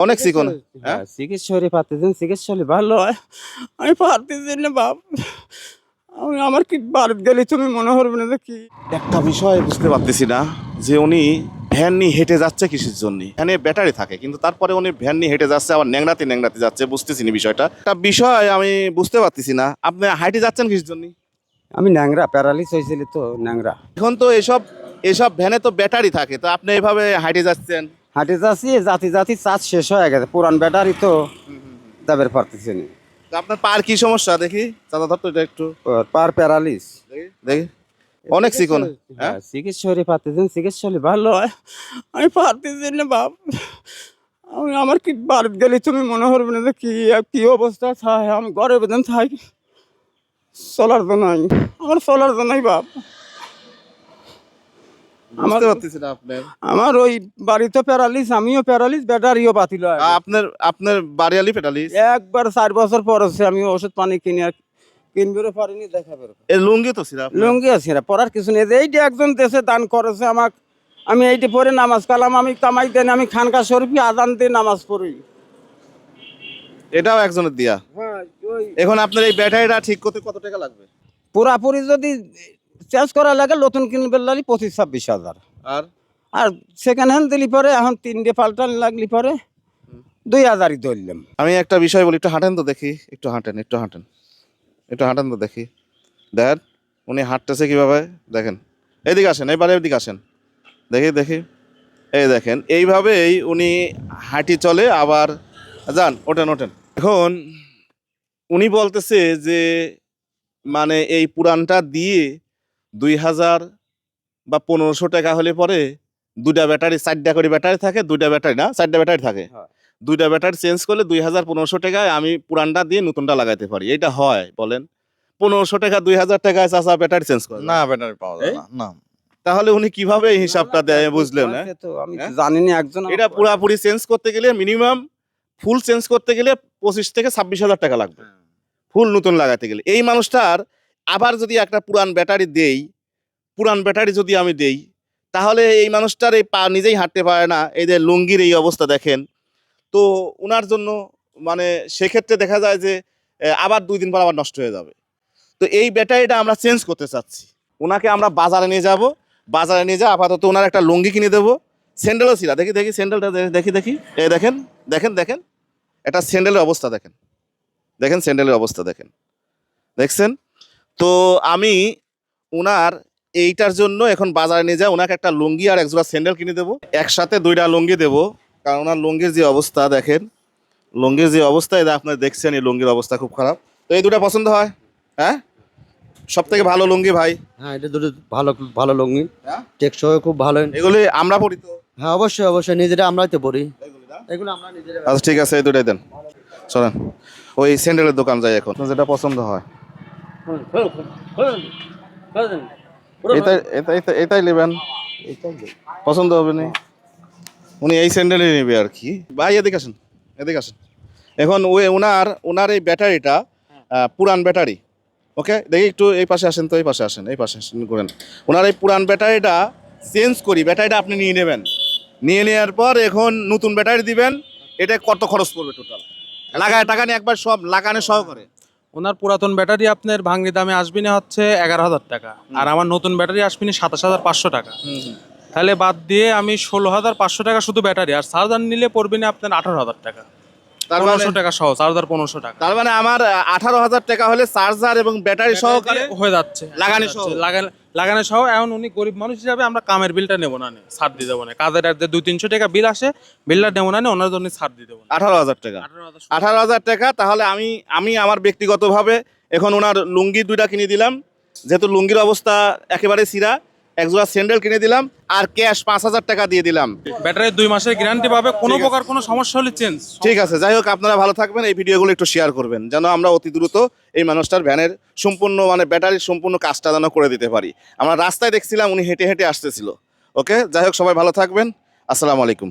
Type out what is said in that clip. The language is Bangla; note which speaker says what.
Speaker 1: অনেক চিকন। হ্যাঁ?
Speaker 2: হ্যাঁ চিকিৎসা হলে পারতেছেন চিকিৎসা ভালো হয়। আমি পারতেছি না বাপ আমি আমার কি বাড়িতে গেলে তুমি মনে করবে না কি
Speaker 1: একটা বিষয় বুঝতে পারতেছি না যে উনি ভ্যান নিয়ে হেঁটে যাচ্ছে কিসের জন্য। ভ্যানে ব্যাটারি থাকে কিন্তু তারপরে উনি ভ্যান নিয়ে হেঁটে যাচ্ছে আবার ন্যাংরাতে ন্যাংরাতে যাচ্ছে বুঝতেছি না বিষয়টা। একটা বিষয় আমি বুঝতে পারতেছি না আপনি হাইটে যাচ্ছেন কিসের জন্য?
Speaker 2: আমি ন্যাংরা প্যারালিস হয়েছিল তো ন্যাংরা
Speaker 1: এখন তো এসব এসব ভ্যানে তো ব্যাটারি থাকে তো আপনি এভাবে হাইটে যাচ্ছেন?
Speaker 2: হাঁটে যাচ্ছি জাতি জাতি চাষ শেষ হয়ে গেছে। পুরান ব্যাটারি তো তাদের পারতেছে না।
Speaker 1: আপনার পার কি সমস্যা? দেখি চাঁদা ধরতো এটা একটু।
Speaker 2: পার প্যারালিস।
Speaker 1: দেখি অনেক চিকন হ্যাঁ?
Speaker 2: হ্যাঁ চিকিৎসা হলে পারতেছেন চিকিৎসা হলে ভালো হয়। আমি পারতেছি না বাপ। আমি আমার কি বাড়িতে গেলে তুমি মনে করবে না যে কি কি অবস্থা থাই আমি ঘরে বেতন থাকি। চলার নাই। আমার চলার তো নাই বাপ।
Speaker 1: বুঝতে পারতেছি না আপনার
Speaker 2: আমার ওই বাড়িতে প্যারালিস আমিও প্যারালিস ব্যাটারিও বাতিল হয়
Speaker 1: আপনার আপনার বাড়িয়ালি পেটালি
Speaker 2: একবার চার বছর পর হচ্ছে আমি ওষুধ পানি কিনে কিনবেরও পারিনি দেখাবে
Speaker 1: এ লুঙ্গি তো ছিল
Speaker 2: লুঙ্গি আছে না পড়ার কিছু নেই। এইটা একজন দেশে দান করেছে আমাক। আমি এইটি পরে নামাজ কালাম আমি কামাই দেন আমি খানকা শরীফি আজান দিয়ে নামাজ পড়ি।
Speaker 1: এটাও একজনের দিয়া।
Speaker 2: হ্যাঁ
Speaker 1: এখন আপনার এই ব্যাটারিটা ঠিক করতে কত টাকা লাগবে?
Speaker 2: পুরাপুরি যদি চেঞ্জ করা লাগে নতুন কিনবে লাগলি পঁচিশ ছাব্বিশ হাজার।
Speaker 1: আর?
Speaker 2: আর সেকেন্ড হ্যান্ড দিলি পরে এখন তিনটে পাল্টান লাগলি পরে দুই হাজারই ধরলাম।
Speaker 1: আমি একটা বিষয় বলি একটু হাঁটেন তো দেখি একটু হাঁটেন একটু হাঁটেন। একটু হাঁটেন তো দেখি। দেখ উনি হাঁটতেছে কীভাবে দেখেন। এদিকে আসেন এবারে এদিকে আসেন। দেখি দেখি। এই দেখেন এইভাবেই উনি হাঁটি চলে আবার যান ওঠেন ওঠেন। এখন উনি বলতেছে যে মানে এই পুরানটা দিয়ে দুই হাজার বা পনেরোশো টাকা হলে পরে দুইটা ব্যাটারি চারটা করে ব্যাটারি থাকে দুইটা ব্যাটারি না চারটা ব্যাটারি থাকে।
Speaker 2: হ্যাঁ।
Speaker 1: দুইটা ব্যাটারি চেঞ্জ করলে দুই হাজার পনেরোশো টাকায় আমি পুরানটা দিয়ে নতুনটা লাগাইতে পারি। এটা হয় বলেন। পনেরোশো টাকা দুই হাজার টাকায় চাষা ব্যাটারি চেঞ্জ করে।
Speaker 3: না ব্যাটারি পাওয়া যায় না না।
Speaker 1: তাহলে উনি কীভাবে এই হিসাবটা দেয় বুঝলেন না?
Speaker 2: আমি
Speaker 1: হ্যাঁ?
Speaker 2: জানি না একজন
Speaker 1: এটা পুরাপুরি চেঞ্জ করতে গেলে মিনিমাম ফুল চেঞ্জ করতে গেলে পঁচিশ থেকে ছাব্বিশ হাজার টাকা লাগবে। ফুল নতুন লাগাতে গেলে। এই মানুষটার আবার যদি একটা পুরান ব্যাটারি দেই, পুরান ব্যাটারি যদি আমি দেই, তাহলে এই মানুষটার এই পা নিজেই হাঁটতে পারে না, এই যে লুঙ্গির এই অবস্থা দেখেন। তো ওনার জন্য মানে সেক্ষেত্রে দেখা যায় যে আবার দুই দিন পর আবার নষ্ট হয়ে যাবে। তো এই ব্যাটারিটা আমরা চেঞ্জ করতে চাচ্ছি। ওনাকে আমরা বাজারে নিয়ে যাব, বাজারে নিয়ে যা আপাতত ওনার একটা লুঙ্গি কিনে দেবো। স্যান্ডেলও ছিল, দেখি দেখি, স্যান্ডেলটা দেখি দেখি। এই দেখেন দেখেন দেখেন। এটা স্যান্ডেলের অবস্থা দেখেন। দেখেন, স্যান্ডেলের অবস্থা দেখেন। দেখছেন? তো আমি ওনার এইটার জন্য এখন বাজারে নিয়ে যাই। ওনাকে একটা লুঙ্গি আর একজোড়া স্যান্ডেল কিনে দেবো। একসাথে দুইটা লুঙ্গি দেবো। কারণ ওনার লুঙ্গির যে অবস্থা দেখেন লুঙ্গির যে অবস্থা এটা আপনার দেখছেন এই লুঙ্গির অবস্থা খুব খারাপ। তো এই দুটা পছন্দ হয়? হ্যাঁ? সব থেকে ভালো লুঙ্গি ভাই?
Speaker 4: হ্যাঁ এটা দুটো ভালো ভালো লুঙ্গি।
Speaker 1: হ্যাঁ?
Speaker 4: টেকসই খুব ভালো।
Speaker 1: এগুলি আমরা পড়ি তো?
Speaker 4: হ্যাঁ অবশ্যই অবশ্যই নিজেরা আমরাই তো পড়ি
Speaker 1: এগুলো
Speaker 4: আমরা নিজেরা
Speaker 1: আচ্ছা ঠিক আছে এই দুটাই দেন। শোনেন ওই স্যান্ডেলের দোকান যাই এখন। যেটা পছন্দ হয়। এটাই নেবেন। পছন্দ হবে না? উনি এই স্যান্ডেলই নেবে আর কি। ভাই এদিকে আসেন এদিকে আসেন। এখন ওই ওনার ওনার এই ব্যাটারিটা পুরান ব্যাটারি। ওকে দেখি একটু এই পাশে আসেন তো এই পাশে আসেন এই পাশে আসেন করেন ওনার এই পুরান ব্যাটারিটা চেঞ্জ করি ব্যাটারিটা আপনি নিয়ে নেবেন। নিয়ে নেওয়ার পর এখন নতুন ব্যাটারি দিবেন। এটা কত খরচ পড়বে টোটাল লাগায় টাকা নিয়ে একবার সব লাগানো সহ করে
Speaker 5: ওনার পুরাতন ব্যাটারি আপনার ভাঙ্গি দামে আসবি না হচ্ছে এগারো হাজার টাকা। আর আমার নতুন ব্যাটারি আসবি না সাতাশ হাজার পাঁচশো টাকা। তাহলে বাদ দিয়ে আমি ষোলো হাজার পাঁচশো টাকা শুধু ব্যাটারি আর চার্জার নিলে পড়বে না আপনার আঠারো হাজার টাকা।
Speaker 1: তার মানে
Speaker 5: পনেরোশো টাকা সহ চার্জার পনেরোশো টাকা।
Speaker 1: তার মানে আমার আঠারো হাজার টাকা হলে চার্জার এবং ব্যাটারি সহকারে
Speaker 5: হয়ে যাচ্ছে।
Speaker 1: লাগানি সহ?
Speaker 5: লাগানো লাগানো সহ এখন উনি গরিব মানুষ হিসাবে আমরা কামের বিলটা নেব না নে, ছাড় দিয়ে দেবো না। কাজের আর যে দুই তিনশো টাকা বিল আসে বিলটা নেব না ওনার জন্য ছাড় দিয়ে দেবো
Speaker 1: আঠারো হাজার টাকা। আঠারো হাজার টাকা তাহলে আমি আমি আমার ব্যক্তিগতভাবে এখন ওনার লুঙ্গি দুইটা কিনে দিলাম। যেহেতু লুঙ্গির অবস্থা একেবারে সিরা একজোড়া স্যান্ডেল কিনে দিলাম আর ক্যাশ পাঁচ হাজার টাকা দিয়ে দিলাম।
Speaker 5: ব্যাটারি দুই মাসের গ্যারান্টি পাবে কোনো প্রকার কোনো সমস্যা হলে চেঞ্জ
Speaker 1: ঠিক আছে যাই হোক আপনারা ভালো থাকবেন এই ভিডিওগুলো একটু শেয়ার করবেন যেন আমরা অতি দ্রুত এই মানুষটার ভ্যানের সম্পূর্ণ মানে ব্যাটারির সম্পূর্ণ কাজটা যেন করে দিতে পারি। আমরা রাস্তায় দেখছিলাম উনি হেঁটে হেঁটে আসতেছিল। ওকে যাই হোক সবাই ভালো থাকবেন। আসসালামু আলাইকুম।